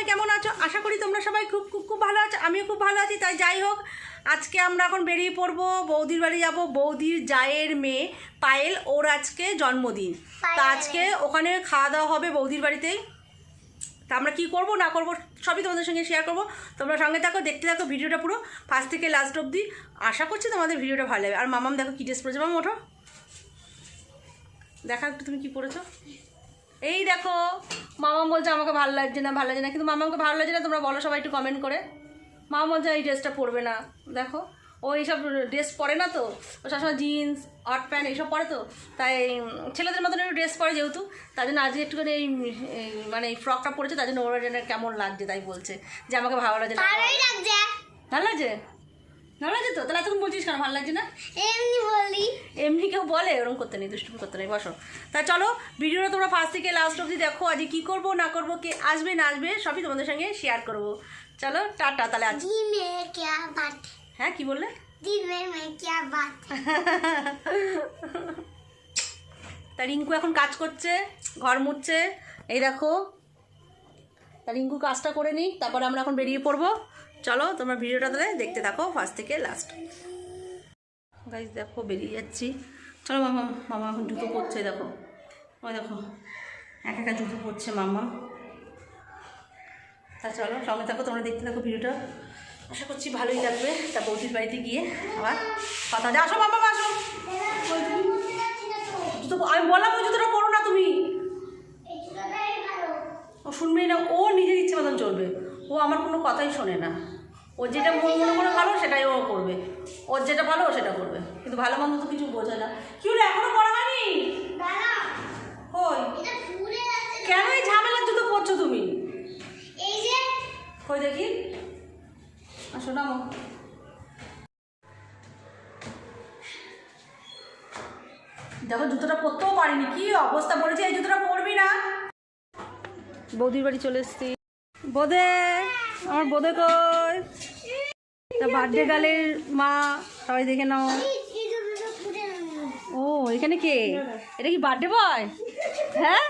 সবাই কেমন আছো? আশা করি তোমরা সবাই খুব খুব খুব ভালো আছো। আমিও খুব ভালো আছি তাই যাই হোক আজকে আমরা এখন বেরিয়ে পড়ব বৌদির বাড়ি যাব বৌদির জায়ের মেয়ে পায়েল ওর আজকে জন্মদিন। তা আজকে ওখানে খাওয়া দাওয়া হবে বৌদির বাড়িতেই। তা আমরা কী করব না করব সবই তোমাদের সঙ্গে শেয়ার করব। তোমরা সঙ্গে থাকো দেখতে থাকো ভিডিওটা পুরো ফার্স্ট থেকে লাস্ট অবধি। আশা করছি তোমাদের ভিডিওটা ভালো লাগবে। আর মামাম দেখো কী ড্রেস পরেছে। মাম ওঠো। দেখা একটু তুমি কী পরেছো। এই দেখো মামা বলছে আমাকে ভালো লাগছে না ভালো লাগছে না। কিন্তু মামাকে ভালো লাগছে না তোমরা বলো সবাই একটু কমেন্ট করে। মামা বলছে এই ড্রেসটা পরবে না। দেখো ও এইসব ড্রেস পরে না তো? ও সবসময় জিন্স হট প্যান্ট এইসব পরে তো? তাই ছেলেদের মতন একটু ড্রেস পরে যেহেতু তার জন্য আজকে একটুখানি এই মানে এই ফ্রকটা পরেছে তার জন্য ওরা যেন কেমন লাগছে তাই বলছে যে আমাকে ভালো লাগছে না। লাগছে। ভালো লাগছে? ভালো লাগছে তো? তাহলে এতক্ষণ বলছিস কেন ভালো লাগছে না? এমনি বলি। এমনি কেউ বলে? ওরকম করতে নেই দুষ্টুমি করতে নেই বসো। তা চলো ভিডিওটা তোমরা ফার্স্ট থেকে লাস্ট অবধি দেখো আজকে কী করব না করব কে আসবে না আসবে সবই তোমাদের সঙ্গে শেয়ার করব। চলো টাটা তাহলে আজ। হ্যাঁ কি বললে? তা রিঙ্কু এখন কাজ করছে ঘর মুছছে। এই দেখো তা রিঙ্কু কাজটা করে নিই তারপরে আমরা এখন বেরিয়ে পড়ব। চলো তোমরা ভিডিওটা তাহলে দেখতে থাকো ফার্স্ট থেকে লাস্ট গাইজ দেখো, বেরিয়ে যাচ্ছি। চলো মামা মামা এখন জুতো পরছে, দেখো। ওই দেখো, এক একা জুতো পরছে মামা। তা চলো, সঙ্গে থাকো, তোমরা দেখতে থাকো ভিডিওটা। আশা করছি ভালোই লাগবে তা বৌদির বাড়িতে গিয়ে আবার কথা যা আসো মামা, আসো। জুতো আমি বললাম ওই জুতোটা পরো না তুমি। ও শুনবেই না, ও নিজের ইচ্ছে মতন চলবে। ও আমার কোনো কথাই শোনে না। ও যেটা মন মনে করে ভালো সেটাই ও করবে। ওর যেটা ভালো ও সেটা করবে। কিন্তু ভালো মন্দ তো কিছু বোঝে না। কি হলো এখনও পড়া হয়নি? কেন এই ঝামেলার জুতো পরছো তুমি? এই যে। কই দেখি? আসো নামো দেখো জুতোটা পরতেও পারিনি। কি অবস্থা পড়েছে? এই জুতোটা পরবি না। বৌদির বাড়ি চলে এসছি। বোধে আমার বোধে কই? তা বার্থডে গালের মা, সবাই দেখে নাও। ও, এখানে কে? এটা কি বার্থডে বয় হ্যাঁ?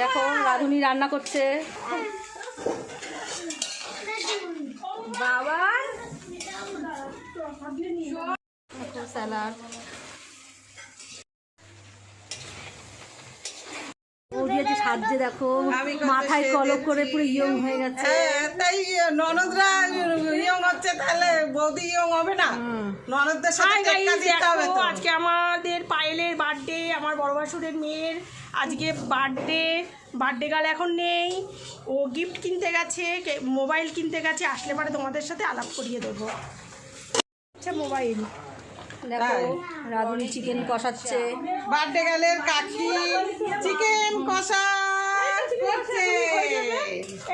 দেখো, রাধুনি রান্না করছে। বাবা? স্যালাড বৌদি আছে দেখো মাথায় কলক করে পুরো ইয়ং হয়ে গেছে। হ্যাঁ, তাই ননদরা ইয়ং হচ্ছে তাহলে বৌদি ইয়ং হবে না? ননদদের সাথে আজকে আমাদের পায়েলের বার্থডে আমার বড় ভাসুরের মেয়ের আজকে বার্থডে বার্থডে গাল এখন নেই। ও গিফট কিনতে গেছে মোবাইল কিনতে গেছে আসলে পরে তোমাদের সাথে আলাপ করিয়ে দেবো। আচ্ছা মোবাইল দেখো রাধুনি চিকেন কষাচ্ছে। বার্থডে গেলের কাকি চিকেন কষা।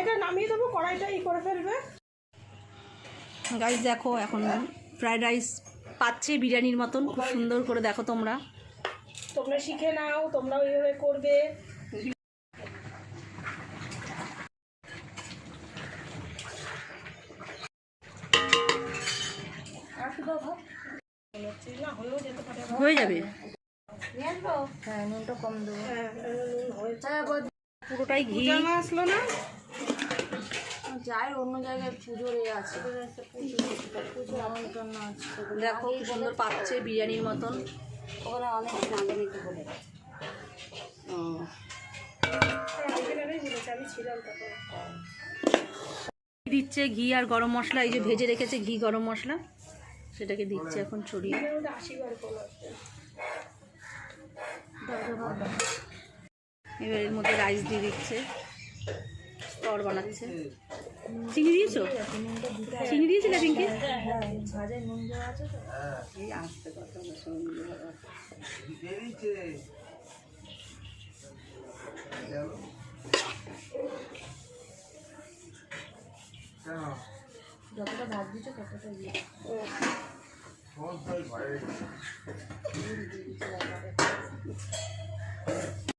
এটা নামিয়ে দেবো কড়াইটা ই করে ফেলবে। গাইস দেখো এখন ফ্রাইড রাইস পাচ্ছে বিরিয়ানির মতন। খুব সুন্দর করে দেখো তোমরা। তোমরা শিখে নাও তোমরাও এইভাবে করবে। না হয়েও যেতে পারে হয়ে যাবে হ্যাঁ নুন হয়েছে পুরোটাই ঘি। জানা আসলো না? যাই অন্য জায়গায় পুজোর এ আছে। দেখো কি সুন্দর পাচ্ছে বিরিয়ানির মতন। ওখানে অনেক নাগানিতে বলে আমি দিচ্ছে ঘি আর গরম মশলা এই যে ভেজে রেখেছে ঘি গরম মশলা সেটাকে দিচ্ছে এখন ছড়িয়ে। এবার এর মধ্যে রাইস দিয়ে দিচ্ছে। স্তর বানাচ্ছে। চিনি দিয়েছ? চিনি দিয়েছিলে পিঙ্কি চিনি দিচ্ছে এবার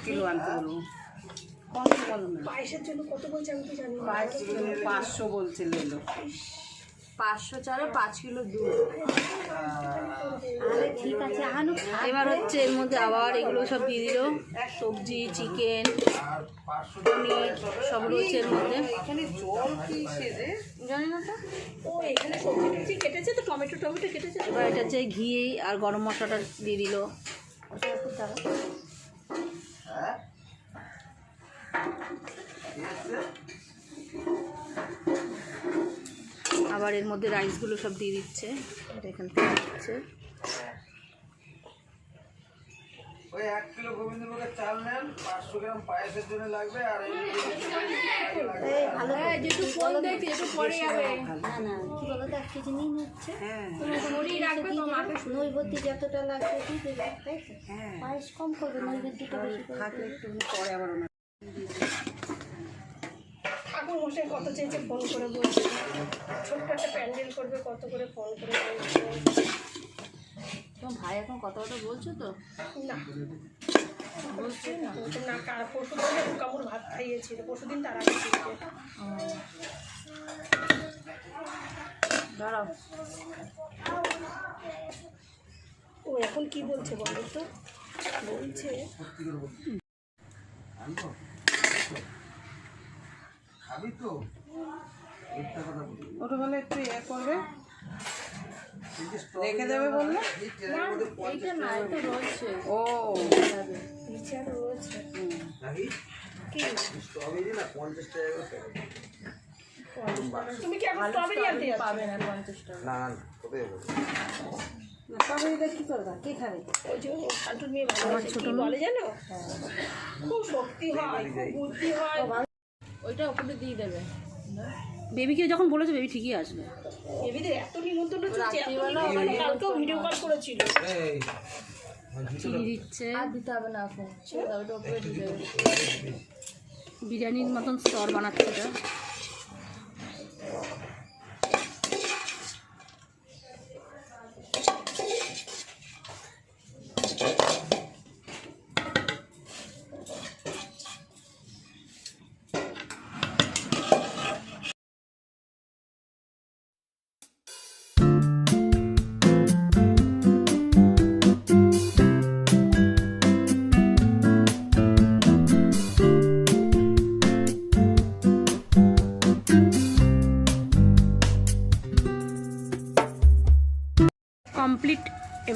কিলো আনতে বলব পায়েসের জন্য কত বলছে আমি তো জানি। পাঁচশো বলছিল পাঁচশো চারে পাঁচ কিলো দুধ। আরে ঠিক আছে এবার হচ্ছে এর মধ্যে আবার এগুলো সব দিয়ে দিল। সবজি চিকেন পনির সব রয়েছে এর মধ্যে। জানি না তো। ও এখানে সবজি কেটেছে তো টমেটো টমেটো কেটেছে এবার এটা হচ্ছে ঘি আর গরম মশলাটা দিয়ে দিল। আবার এর মধ্যে রাইসগুলো সব দিয়ে দিচ্ছে। এটা এখান থেকে দিচ্ছে। ওই এক কিলো গোবিন্দভোগের চাল নেন পাঁচশো গ্রাম পায়েসের জন্য লাগবে আর হ্যাঁ। নৈবেদ্য যতটা লাগবে হ্যাঁ। পায়েস কম করবে নৈবেদ্যটা থাকলে একটু পরে আবার ওনা ঠাকুর মশাই কত চেয়েছে ফোন করে বলছে। একটা প্যান্ডেল করবে কত করে ফোন করে বলছে। তোমার ভাই এখন কথা কথা বলছো তো? না। বলছে না। না কার পরশু দিন কামড় ভাত খাইয়েছিল পরশু দিন তার। দাঁড়াও। ও এখন কি বলছে বলো তো? বলছে খাবি তো? ওটা বলে একটু ইয়ে করবে। রেখে দেবে বললে? ও। তুমি কি এখন স্ট্রবেরি আনতে পাবে না পঞ্চাশ টাকা না না কোথায় যাব? তবে এটা কি করবা কে খাবে ওই যে খালটুর মেয়ে ভালো বলে জানো খুব শক্তি হয় খুব বুদ্ধি হয়। ওইটা ওপরে দিয়ে দেবে। বেবিকে যখন বলেছে বেবি ঠিকই আসবে। এত নিমন্ত্রণ চলছে কালকেও ভিডিও কল করেছিল। দিচ্ছে। বিরিয়ানির মতন স্তর বানাচ্ছে এটা।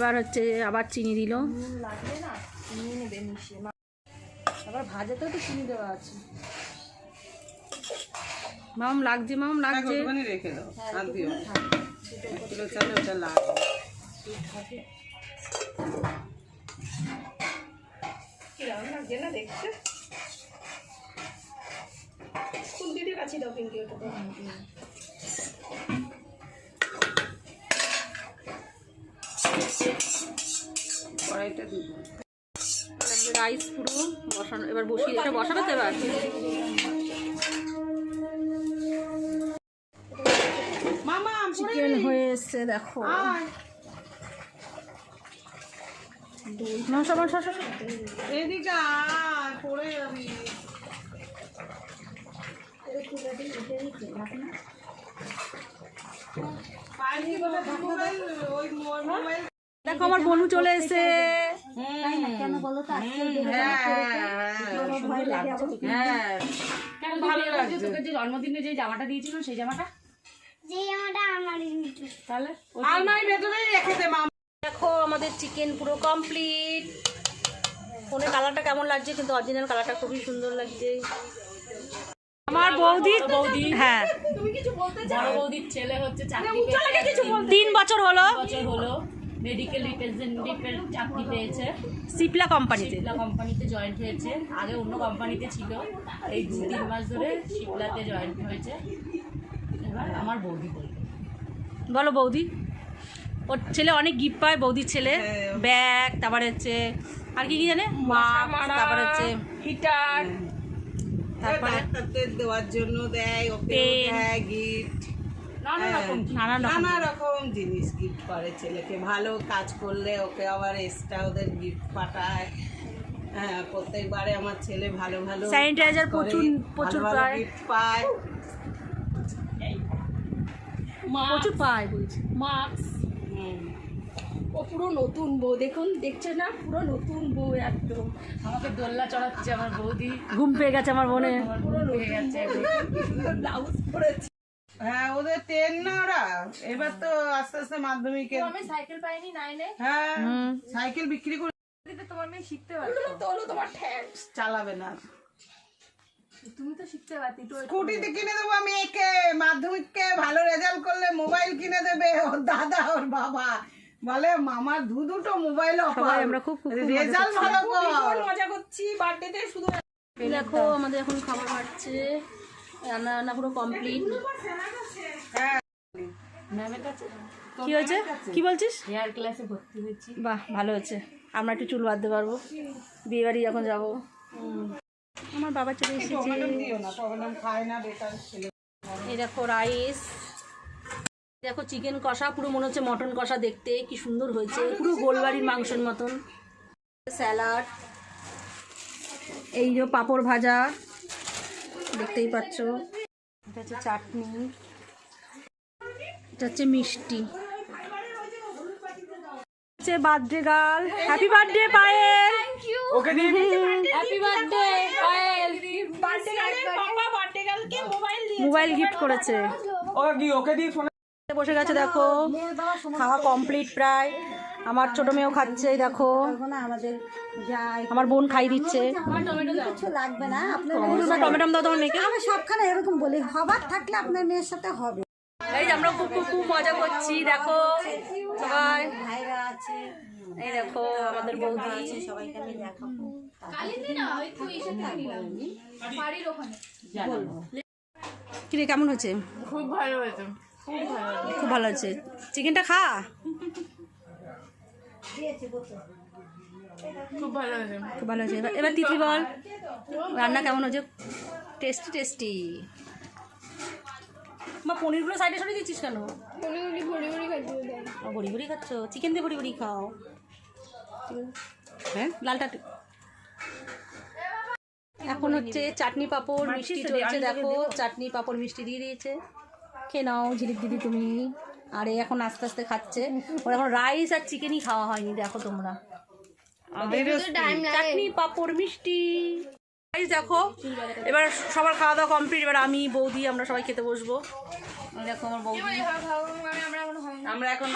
এবার হচ্ছে আবার চিনি দিল। আবার ভাজাতেও তো চিনি দেওয়া আছে। মাম লাগছে মাম থাক, লাগছে। রেখে দাও আর দিও। কিলো চালে ওটা লাগবে লাগছে না দেখতে? কাছে দাও পিঙ্কি ওটা কড়াইটা দিব রাইস পুরো বসানো এবার বসিয়ে এটা বসাবে তো এবার? চিকেন হয়ে এসছে দেখো। এদিকে পড়ে যাবি ওই মোবাইল দেখো আমার বনু চলে এসে কেন বলো তো? আজকে হ্যাঁ হ্যাঁ ভালো লাগছে? তোকে যে জন্মদিনে যে জামাটা দিয়েছিল সেই জামাটা? দেখো আমাদের চিকেন পুরো কমপ্লিট ফোনে কালারটা কেমন লাগছে? কিন্তু অরিজিনাল কালারটা খুবই সুন্দর লাগছে। আমার বৌদি বৌদি। হ্যাঁ। বড় বৌদির ছেলে হচ্ছে চাকরি তিন বছর হলো। বছর হলো। মেডিকেল রিপ্রেজেন্টেটিভের চাকরি পেয়েছে। সিপলা কোম্পানিতে শিপলা কোম্পানিতে জয়েন্ট হয়েছে। আগে অন্য কোম্পানিতে ছিল। এই দু তিন মাস ধরে শিপলাতে জয়েন্ট হয়েছে। এবার আমার বৌদি বলবে বলো বৌদি। ওর ছেলে অনেক গিফট পায় বৌদির ছেলে। হ্যাঁ। ব্যাগ তারপরে হচ্ছে আর কি কি জানে? মাস্ক তারপরে হচ্ছে হিটার। তারপরে দেওয়ার জন্য দেয় ওকে। দেয় গিফট নানা রকম নানান রকম। নানা রকম জিনিস গিফট করে ছেলেকে। ভালো কাজ করলে ওকে আবার এক্সট্রা ওদের গিফট পাঠায়। হ্যাঁ প্রত্যেকবারে আমার ছেলে ভালো ভালো করে, প্রচুর- প্রচুর। গিফট পায়। প্রচুর পায় বলছি। মাস্ক ও পুরো নতুন বউ। দেখুন দেখছে না? পুরো নতুন বউ একদম। আমাকে দোল্লা চড়াচ্ছে আমার বৌদি। ঘুম পেয়ে গেছে আমার মনে। পেয়ে গেছে ব্লাউজ পরেছে। হ্যাঁ ওদের টেন না ওরা? এবার তো আস্তে আস্তে মাধ্যমিকের আমি সাইকেল পাইনি নাইনে হ্যাঁ সাইকেল বিক্রি করে তোমার মেয়ে শিখতে পারতো। তোলো তোমার চালাবে না। তুমি তো শিখতে পারতি তো স্কুটিতে কিনে দেবো আমি একে। মাধ্যমিককে ভালো রেজাল্ট করলে মোবাইল কিনে দেবে ওর দাদা ওর বাবা। বলে মামার দু দুটো মোবাইল সবাই আমরা খুব রেজাল্ট ভালো কর। মজা করছি। বার্থডেতে শুধু দেখো আমাদের এখন খাবার বাড়ছে। রান্না রান্না পুরো কমপ্লিট কাছে। কি হয়েছে? কি বলছিস? হেয়ার ক্লাসে ভর্তি হয়েছি। বাহ ভালো হয়েছে। আমরা একটু চুল বাঁধতে পারব। বিয়ে বাড়ি যখন যাব। আমার বাবা চলে এসেছে। দিও না প্রবলেম খায় না বেকার ছেলে। এই দেখো রাইস। দেখো চিকেন কষা পুরো মনে হচ্ছে মটন কষা দেখতে। কি সুন্দর হয়েছে। পুরো গোলবাড়ির মাংসের মতন। স্যালাড। এই যে পাঁপড় ভাজা। দেখতেই পাচ্ছ। এটা হচ্ছে চাটনি। এটা হচ্ছে মিষ্টি। হচ্ছে birthday girl. Happy birthday Payel. Happy birthday Payel. Birthday গার্লে papa birthday গার্লকে মোবাইল দিয়ে মোবাইল গিফট করেছে। বসে গেছে দেখো। খাওয়া কমপ্লিট প্রায়। আমার ছোট মেয়েও খাচ্ছে এই দেখো। আমাদের যাই আমার বোন খাই দিচ্ছে। কিছু লাগবে না আপনার টমেটো দাও তোমার মেয়েকে। আমি সবখানে এরকম বলি হবার থাকলে আপনার মেয়ের সাথে হবে। এই আমরা খুব খুব খুব মজা করছি দেখো। সবাই। ভাইরা আছে এই দেখো আমাদের বৌদি। সবাইকে আমি দেখাবো কিরে কেমন হয়েছে? খুব ভালো হয়েছে। খুব ভালো হয়েছে। চিকেনটা খা। খুব ভালো হয়েছে। খুব ভালো হয়েছে। এবার এবার তিতলি বল। রান্না কেমন হয়েছে? Tasty tasty. বা পনিরগুলো সাইডে সরিয়ে দিচ্ছিস কেন? ও, বড়ি বড়ি খাচ্ছ? চিকেন দিয়ে বড়ি বড়ি খাও। হ্যাঁ? লালটা এখন হচ্ছে চাটনি পাঁপড় মিষ্টি চলছে দেখো। চাটনি পাঁপড় মিষ্টি দিয়ে দিয়েছে। খেয়ে নাও ঝিলিক দিদি তুমি। আর এই এখন আস্তে আস্তে খাচ্ছে। ওর এখন রাইস আর চিকেনই খাওয়া হয়নি দেখো তোমরা। চাটনি পাঁপড় মিষ্টি। দেখো এবার সবার খাওয়া দাওয়া কমপ্লিট এবার আমি বৌদি আমরা সবাই খেতে বসবো। দেখো আমার বৌদি। আমরা এখন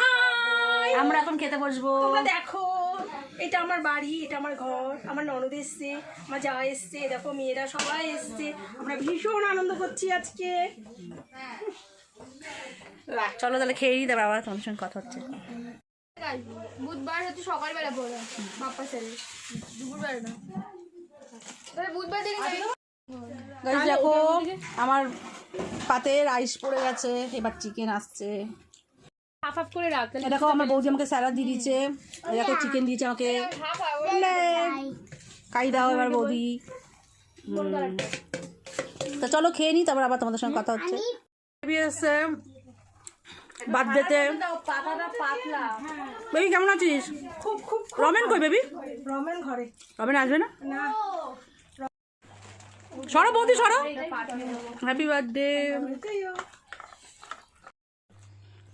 আমরা এখন খেতে বসবো। দেখো এটা আমার বাড়ি এটা আমার ঘর আমার ননদ এসছে আমার যা এসছে দেখো মেয়েরা সবাই এসছে। আমরা ভীষণ আনন্দ করছি আজকে। চলো তাহলে খেয়ে নিই তারপর আবার তোমার সঙ্গে কথা হচ্ছে। বুধবার হচ্ছে সকালবেলা প্রোগ্রাম বাপ্পা স্যারের দুপুরবেলা না। বুধবার দেখো আমার পাতে রাইস পড়ে গেছে এবার চিকেন আসছে। হাফ হাফ করে রাখ দেখো আমার বৌদি আমাকে স্যালাড দিয়ে দিয়েছে। দেখো চিকেন দিয়েছে আমাকে। খাই। দাও এবার বৌদি। তা চলো খেয়ে নিই তারপর আবার তোমাদের সঙ্গে কথা হচ্ছে। বার্থডেতে বেবি কেমন আছিস? খুব খুব রমেন কই বেবি? রমেন ঘরে। রমেন আসবে না? না। সরো বৌদি সরো। হ্যাপি বার্থডে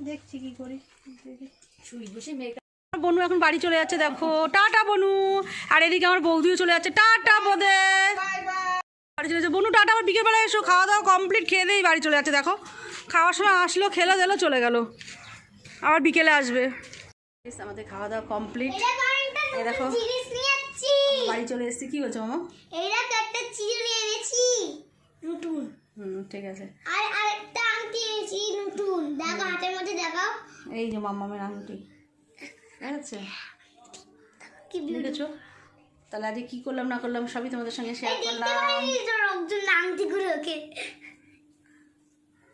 দেখছি কি করি। বনু এখন বাড়ি চলে যাচ্ছে দেখো। টাটা বনু। আর এদিকে আমার বৌদিও চলে যাচ্ছে। টাটা বোদে। বাড়ি চলে যাচ্ছে। বনু টাটা আবার বিকেলবেলা এসো। খাওয়া দাওয়া কমপ্লিট খেয়ে দেই বাড়ি চলে যাচ্ছে দেখো। খাওয়ার সময় আসলো খেলো দিলো চলে গেল। আবার বিকেলে আসবে। আমাদের খাওয়া দাওয়া কমপ্লিট দেখো বাড়ি চলে এসেছি কি বলছো মামা? এইটা একটা চিড় নিয়ে এনেছি। নতুন। হুম ঠিক আছে। আর আরেকটা আংটি এনেছি নতুন। দেখো হাতের মধ্যে দেখাও। এই যে মামামের আঙুটি আছে কি দেখেছ? তাহলে আজকে কী করলাম না করলাম সবই তোমাদের সঙ্গে শেয়ার করলাম। ওকে।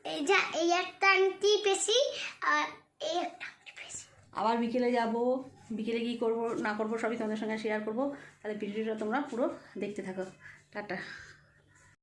এই যা এই একটা আংটি পেছি আর এই একটা আংটি পেছি আবার বিকেলে যাব। বিকেলে কী করব না করব সবই তোমাদের সঙ্গে শেয়ার করব। তাহলে ভিডিওটা তোমরা পুরো দেখতে থাকো। টাটা।